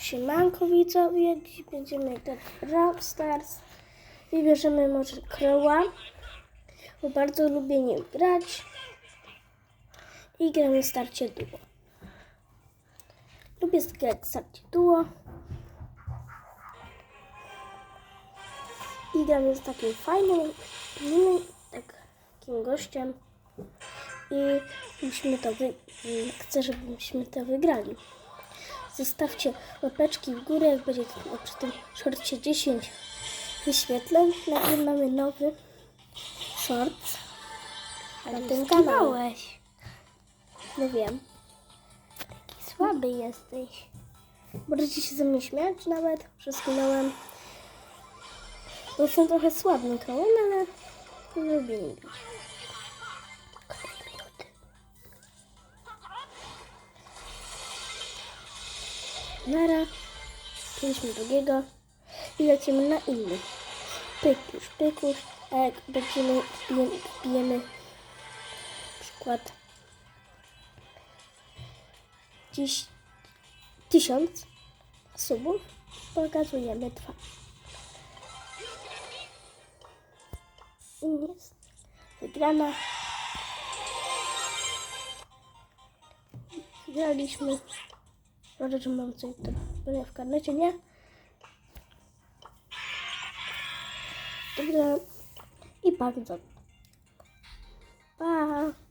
Siemanko widzowie, dziś będziemy grać Brawl Stars. Wybierzemy może Crowa, bo bardzo lubię nim grać. I gramy starcie duo. Lubię grać starcie duo. I gramy z takim fajnym, innym takim gościem. I musimy to wy... chcę, żebyśmy to wygrali. Zostawcie łapeczki w górę, jak będzie przy tym shortcie 10 wyświetleń. Nagrywamy nowy short na tym kanale. No wiem. Taki słaby jesteś. Możecie się ze mnie śmiać nawet, że skinąłem. Bo jestem trochę słabym kołem, ale nie lubię Nara. Przejdźmy drugiego i lecimy na inny. Pykusz, pykusz. A jak będziemy, wbijemy, wbijemy przykład dziś tysiąc subów, pokazujemy dwa. I jest wygrana. Wygraliśmy. Może, że mam coś robienia w karnecie, nie? Dobra. I bardzo. Pa.